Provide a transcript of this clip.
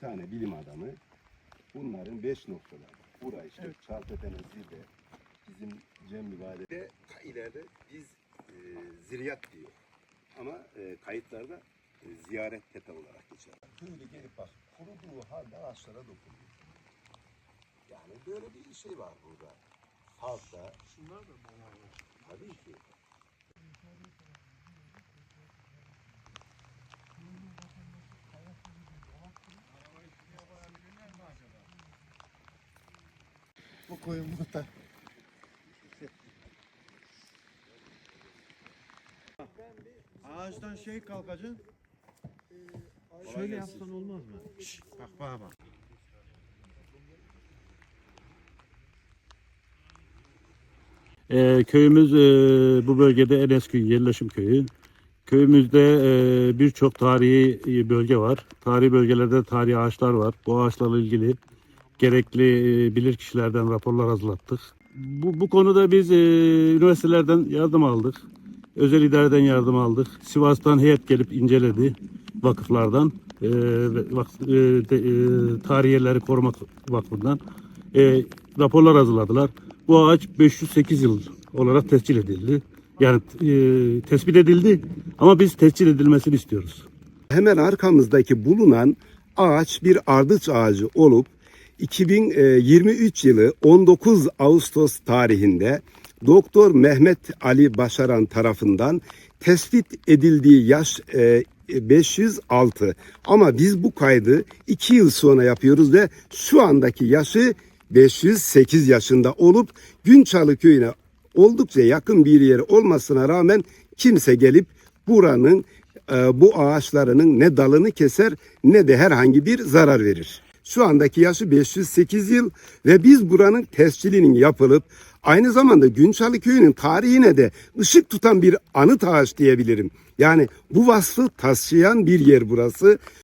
tane bilim adamı bunların beş noktaları. Burası işte Çarpıtepe'nin zirve, bizim Cem Mübarek'te ileride biz e, ziryat diyor. Ama e, kayıtlarda e, ziyaret tepe olarak geçer. Böyle gelip bak kuruduğu halde ağaçlara dokunuyor. Yani böyle bir şey var burada. Halkta. Şunlar da Tabii ki. Bu koyun burada. Ağaçtan şey kalkacak. Şöyle yapsan olmaz mı? Şşş, bak bana bak. Ee, köyümüz e, bu bölgede en eski yerleşim köyü. Köyümüzde e, birçok tarihi e, bölge var. Tarihi bölgelerde tarihi ağaçlar var. Bu ağaçlarla ilgili gerekli e, bilirkişilerden raporlar hazırlattık. Bu, bu konuda biz e, üniversitelerden yardım aldık. Özel idareden yardım aldık. Sivas'tan heyet gelip inceledi vakıflardan. E, vak- e, de- e, tarihi yerleri korumak vakfından. E, raporlar hazırladılar. Bu ağaç 508 yıl olarak tescil edildi. Yani e, tespit edildi ama biz tescil edilmesini istiyoruz. Hemen arkamızdaki bulunan ağaç bir ardıç ağacı olup 2023 yılı 19 Ağustos tarihinde Doktor Mehmet Ali Başaran tarafından tespit edildiği yaş e, 506 ama biz bu kaydı 2 yıl sonra yapıyoruz ve şu andaki yaşı 508 yaşında olup Günçalı köyüne oldukça yakın bir yer olmasına rağmen kimse gelip buranın e, bu ağaçlarının ne dalını keser ne de herhangi bir zarar verir. Şu andaki yaşı 508 yıl ve biz buranın tescilinin yapılıp aynı zamanda Günçalı köyünün tarihine de ışık tutan bir anıt ağaç diyebilirim. Yani bu vasfı taşıyan bir yer burası.